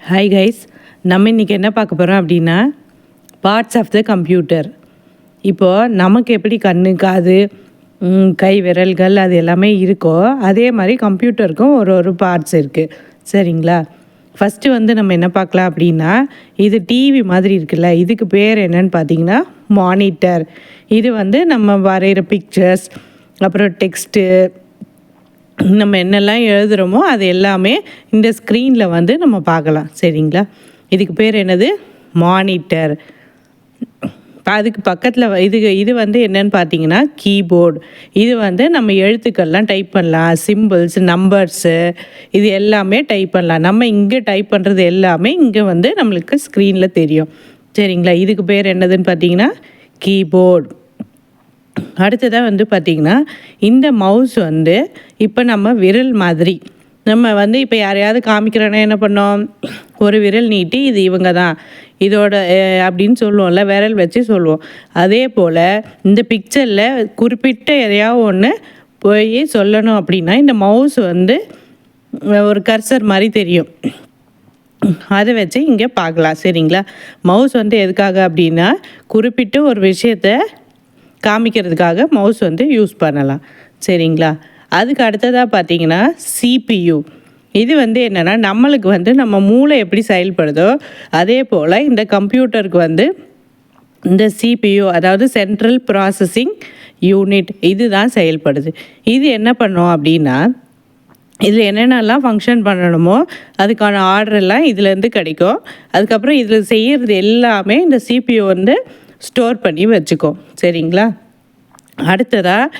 Hi guys நம்ம இன்றைக்கி என்ன பார்க்க போகிறோம் அப்படின்னா பார்ட்ஸ் ஆஃப் த கம்ப்யூட்டர் இப்போது நமக்கு எப்படி கண்ணு காது கை விரல்கள் அது எல்லாமே இருக்கோ அதே மாதிரி கம்ப்யூட்டருக்கும் ஒரு ஒரு பார்ட்ஸ் இருக்குது சரிங்களா? ஃபஸ்ட்டு வந்து நம்ம என்ன பார்க்கலாம் அப்படின்னா இது டிவி மாதிரி இருக்குல்ல இதுக்கு பேர் என்னன்னு பார்த்தீங்கன்னா மானிட்டர் இது வந்து நம்ம வரைகிற பிக்சர்ஸ் அப்புறம் டெக்ஸ்ட்டு நம்ம என்னெல்லாம் எழுதுகிறோமோ அது எல்லாமே இந்த ஸ்க்ரீனில் வந்து நம்ம பார்க்கலாம். சரிங்களா? இதுக்கு பேர் என்னது? மானிட்டர் அதுக்கு பக்கத்தில் இது இது வந்து என்னன்னு பார்த்தீங்கன்னா கீபோர்டு இது வந்து நம்ம எழுத்துக்கள்லாம் டைப் பண்ணலாம். சிம்பிள்ஸ் நம்பர்ஸு இது எல்லாமே டைப் பண்ணலாம். நம்ம இங்கே டைப் பண்ணுறது எல்லாமே இங்கே வந்து நம்மளுக்கு ஸ்க்ரீனில் தெரியும். சரிங்களா? இதுக்கு பேர் என்னதுன்னு பார்த்தீங்கன்னா கீபோர்டு அடுத்ததாக வந்து பார்த்திங்கன்னா இந்த மவுஸ் வந்து இப்போ நம்ம விரல் மாதிரி நம்ம வந்து இப்போ யாரையாவது காமிக்கிறோன்னா என்ன பண்ணோம்? ஒரு விரல் நீட்டி இது இவங்க தான் இதோட அப்படின்னு சொல்லுவோம்ல விரல் வச்சு சொல்லுவோம். அதே போல் இந்த பிக்சரில் குறிப்பிட்ட எதையாவது ஒன்று போய் சொல்லணும் அப்படின்னா இந்த மவுஸ் வந்து ஒரு கர்சர் மாதிரி தெரியும். அதை வச்சு இங்கே பார்க்கலாம் சரிங்களா? மவுஸ் வந்து எதுக்காக அப்படின்னா குறிப்பிட்ட ஒரு விஷயத்த காமிக்கிறதுக்காக மவுஸ் வந்து யூஸ் பண்ணலாம். சரிங்களா? அதுக்கு அடுத்ததாக பார்த்தீங்கன்னா சிபியு இது வந்து என்னென்னா நம்மளுக்கு வந்து நம்ம மூளை எப்படி செயல்படுதோ அதே போல் இந்த கம்ப்யூட்டருக்கு வந்து இந்த சிபியு அதாவது சென்ட்ரல் ப்ராசஸிங் யூனிட் இதுதான் செயல்படுது. இது என்ன பண்ணோம் அப்படின்னா இதில் என்னென்னலாம் ஃபங்க்ஷன் பண்ணணுமோ அதுக்கான ஆர்டர் எல்லாம் இதுலேருந்து கிடைக்கும். அதுக்கப்புறம் இதில் செய்கிறது எல்லாமே இந்த சிபியு வந்து ஸ்டோர் பண்ணி வச்சுக்கோ. சரிங்களா? அடுத்ததாக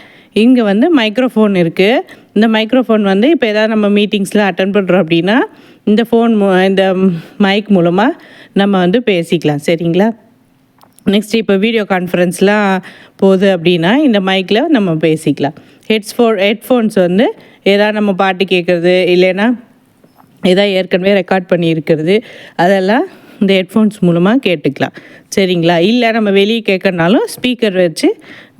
இங்கே வந்து மைக்ரோஃபோன் இருக்குது இந்த மைக்ரோஃபோன் வந்து இப்போ ஏதாவது நம்ம மீட்டிங்ஸில் அட்டன் பண்ணுறோம் அப்படின்னா இந்த ஃபோன் மூ இந்த மைக் மூலமாக நம்ம வந்து பேசிக்கலாம். சரிங்களா? நெக்ஸ்ட் இப்போ வீடியோ கான்ஃபரன்ஸ்லாம் போகுது அப்படின்னா இந்த மைக்கில் நம்ம பேசிக்கலாம். ஹெட்ஸ்ஃபோ ஹெட்ஃபோன்ஸ் வந்து ஏதாவது நம்ம பாட்டு கேட்குறது இல்லைன்னா ஏதாவது ஏற்கனவே ரெக்கார்ட் பண்ணியிருக்கிறது அதெல்லாம் இந்த ஹெட்ஃபோன்ஸ் மூலமாக கேட்டுக்கலாம். சரிங்களா? இல்லை நம்ம வெளியே கேட்கறனாலும் ஸ்பீக்கர் வச்சு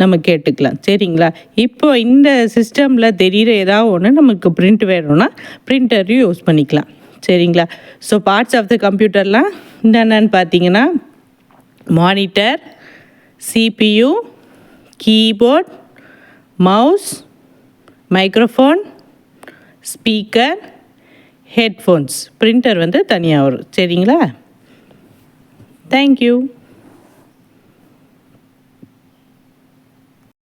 நம்ம கேட்டுக்கலாம். சரிங்களா? இப்போ இந்த சிஸ்டமில் தெரிகிற ஏதாவது ஒன்று நமக்கு பிரிண்ட் வேணும்னா பிரிண்டரையும் யூஸ் பண்ணிக்கலாம். சரிங்களா? ஸோ பார்ட்ஸ் ஆஃப் த கம்ப்யூட்டர்லாம் என்னென்னு பார்த்தீங்கன்னா monitor CPU keyboard mouse microphone speaker headphones printer வந்து தனியாக வரும். சரிங்களா? Thank you.